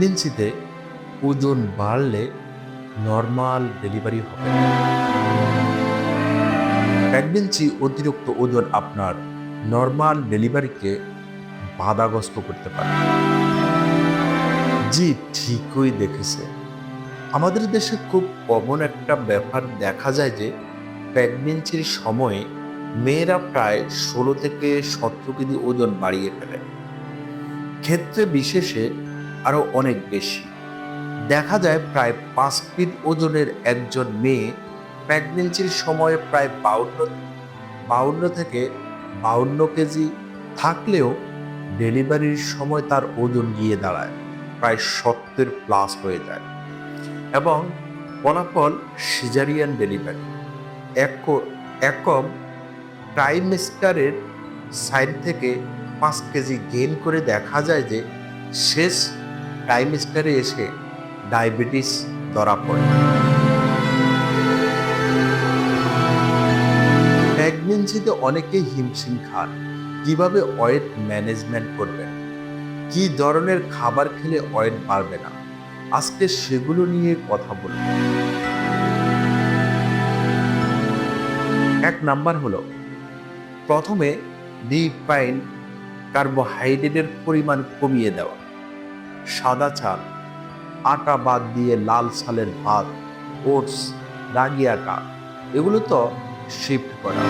প্রেগনেন্সিতে ওজন বাড়লে normal delivery হবে। প্রেগনেন্সি অতিরিক্ত ওজন আপনার নর্মাল ডেলিভারিকে বাধাগ্রস্ত করতে পারে। জি, ঠিকই দেখেছে। আমাদের দেশে খুব কমন একটা ব্যাপার দেখা যায় যে, প্রেগনেন্সির সময়ে মেয়েরা প্রায় ষোলো থেকে সতেরো কেজি ওজন বাড়িয়ে ফেলে। ক্ষেত্রে বিশেষে আরও অনেক বেশি। দেখা যায় প্রায় পাঁচ ফিট ওজনের একজন মেয়ে প্রেগনেন্সির সময়ে প্রায় বাউন্ন বাউন্ন থেকে বাউন্ন কেজি থাকলেও ডেলিভারির সময় তার ওজন গিয়ে দাঁড়ায়, প্রায় সত্তর প্লাস হয়ে যায় এবং ফলাফল সিজারিয়ান ডেলিভারি এক একম ট্রাইমেস্টারের সাইড থেকে পাঁচ কেজি গেইন করে দেখা যায় যে শেষ ট্রাইমেস্টারে এসে ডায়াবেটিস ধরা পড়ে। প্রেগনেন্সিতে অনেকেই হিমশিম খান। কীভাবে ওয়েট ম্যানেজমেন্ট করবেন? কি ধরনের খাবার খেলে ওয়েট বাড়বে না? আজকে সেগুলো নিয়ে কথা বলব। এক নাম্বার হলো, প্রথমে রিফাইন কার্বোহাইড্রেটের পরিমাণ কমিয়ে দেওয়া। সাদা চাল আটা বাদ দিয়ে লাল চালের ভাত, ওটস রাগি আটা এগুলো তো শিফট করা।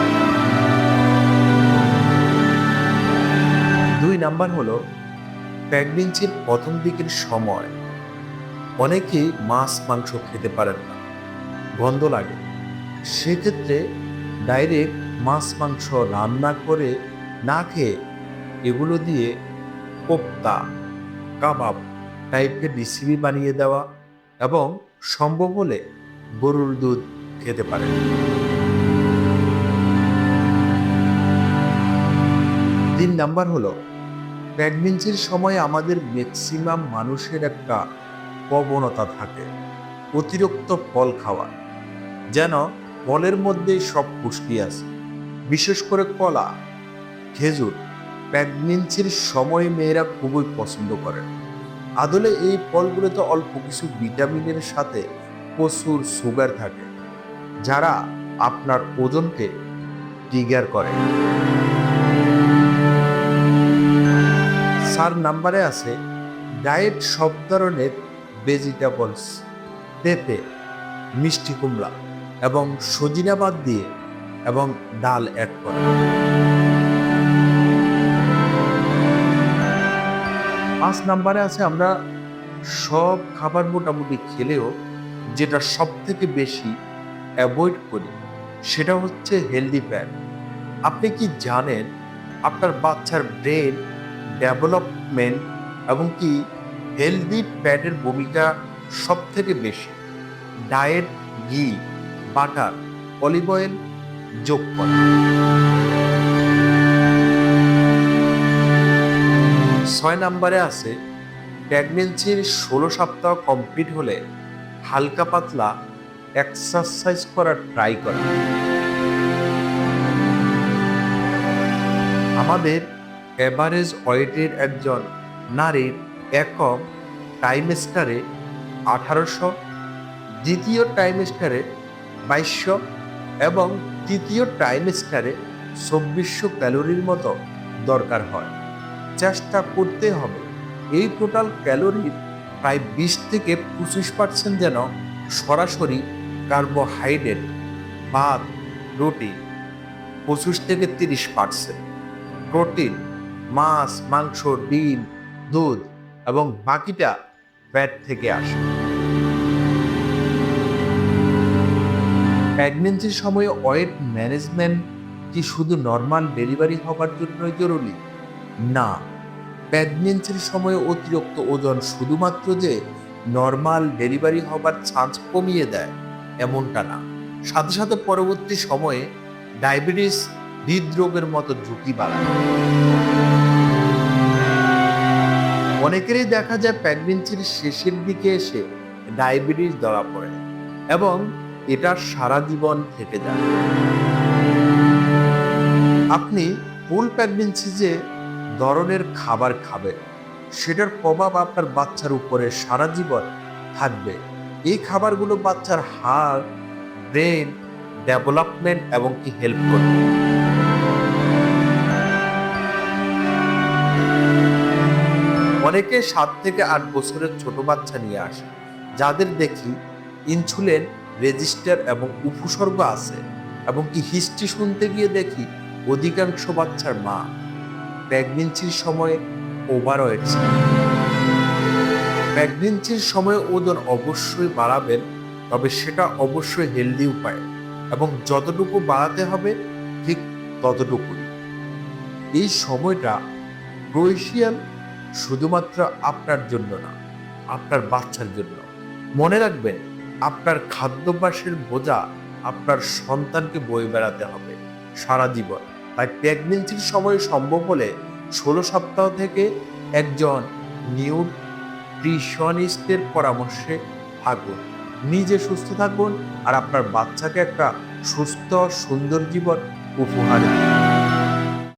দুই নাম্বার হলো প্রেগনেন্সির প্রথম দিকের সময়। অনেকেই মাছ, মাংস খেতে পারেন না, গন্ধ লাগে। সেক্ষেত্রে ডাইরেক্ট মাছ, মাংস রান্না করে না খেয়ে এগুলো দিয়ে কোপ্তা কাবাব টাইপের রেসিপি বানিয়ে দেওয়া এবং সম্ভব হলে গরুর দুধ খেতে পারেন। তিন নাম্বার হলো প্রেগনেন্সির সময় আমাদের ম্যাক্সিমাম মানুষের একটা প্রবণতা থাকে, অতিরিক্ত ফল খাওয়া, যেন ফলের মধ্যেই সব পুষ্টি আছে। বিশেষ করে কলা, খেজুর প্রেগনেন্সির সময় মেয়েরা খুবই পছন্দ করেন আদলে এই ফলগুলোতে অল্প কিছু ভিটামিনের সাথে প্রচুর সুগার থাকে, যারা আপনার ওজনকে ট্রিগার করে। চার নাম্বারে আছে, ডায়েট সব ধরনের ভেজিটেবলস পেঁপে, মিষ্টি কুমড়া এবং সজিনা বাদ দিয়ে এবং ডাল অ্যাড করা। পাঁচ নাম্বারে আছে, আমরা সব খাবার মোটামুটি খেলেও যেটা সব থেকে বেশি অ্যাভয়েড করি, সেটা হচ্ছে হেলদি ফ্যাট আপনি কি জানেন আপনার বাচ্চার ব্রেন ডেভেলপমেন্ট এবং কি হেলদি ফ্যাটের ভূমিকা সব থেকে বেশি? ডায়েট ঘি বাটার অলিভ অয়েল যোগ করে। ছয় নম্বরে আছে, প্রেগনেন্সির ষোলো সপ্তাহ কমপ্লিট হলে হালকা পাতলা এক্সারসাইজ করার ট্রাই করা। আমাদের এভারেজ ওয়েটের একজন নারীর একক টাইমেস্টারে আঠারোশো, দ্বিতীয় টাইমেস্টারে বাইশশো এবং তৃতীয় টাইমেস্টারে চব্বিশশো ক্যালোরির মতো দরকার হয়। চেষ্টা করতে হবে। এই টোটাল ক্যালোরির প্রায় বিশ থেকে পঁচিশ পার্সেন্ট যেন সরাসরি কার্বোহাইড্রেট ভাত রুটি পঁচিশ থেকে তিরিশ পার্সেন্ট প্রোটিন মাছ, মাংস, ডিম, দুধ এবং বাকিটা ফ্যাট থেকে আসে। প্রেগনেন্সির সময় ওয়েট ম্যানেজমেন্ট কি শুধু নর্মাল ডেলিভারি হবার জন্যই জরুরি? না। প্রেগনেন্সির সময় অতিরিক্ত ওজন শুধুমাত্র যে নর্মাল ডেলিভারি হবার চান্স কমিয়ে দেয়, এমনটা না। সাথে সাথে পরবর্তী সময়ে ডায়াবেটিস হৃদরোগের মতো ঝুঁকি বাড়ায় অনেকেরই দেখা যায় প্রেগনেন্সির শেষের দিকে এসে ডায়াবেটিস ধরা পড়ে এবং এটা সারা জীবন থেকে যায়। আপনি ফুল প্রেগনেন্সি যে ধরনের খাবার খাবে। সেটার প্রভাব আপনার বাচ্চার উপরে সারা জীবন থাকবে। এই খাবারগুলো বাচ্চার হাড়, ব্রেন ডেভেলপমেন্ট এবং কি হেল্প করবে। অনেকে সাত থেকে আট বছরের ছোট বাচ্চা নিয়ে আসে, যাদের দেখি ইনসুলিন রেজিস্টার এবং উপসর্গ আছে এবং কি হিস্ট্রি শুনতে গিয়ে দেখি অধিকাংশ বাচ্চার মা। প্রেগনেন্সির সময় ওভারওয়েট ছিল প্রেগনেন্সির সময় ওজন অবশ্যই বাড়াবেন, তবে সেটা অবশ্যই হেলদি উপায় এবং যতটুকু বাড়াতে হবে ঠিক ততটুকুই। এই সময়টা ক্রোয়েশিয়ান শুধুমাত্র আপনার জন্য না, আপনার বাচ্চার জন্য। মনে রাখবেন, আপনার খাদ্যাভ্যাসের বোঝা আপনার সন্তানকে বয়ে বেড়াতে হবে সারা জীবন। তাই প্রেগনেন্সির সময় সম্ভব হলে ষোলো সপ্তাহ থেকে একজন নিউট্রিশনিস্টের পরামর্শে থাকুন। নিজে সুস্থ থাকুন আর আপনার বাচ্চাকে একটা সুস্থ, সুন্দর জীবন উপহার দিন।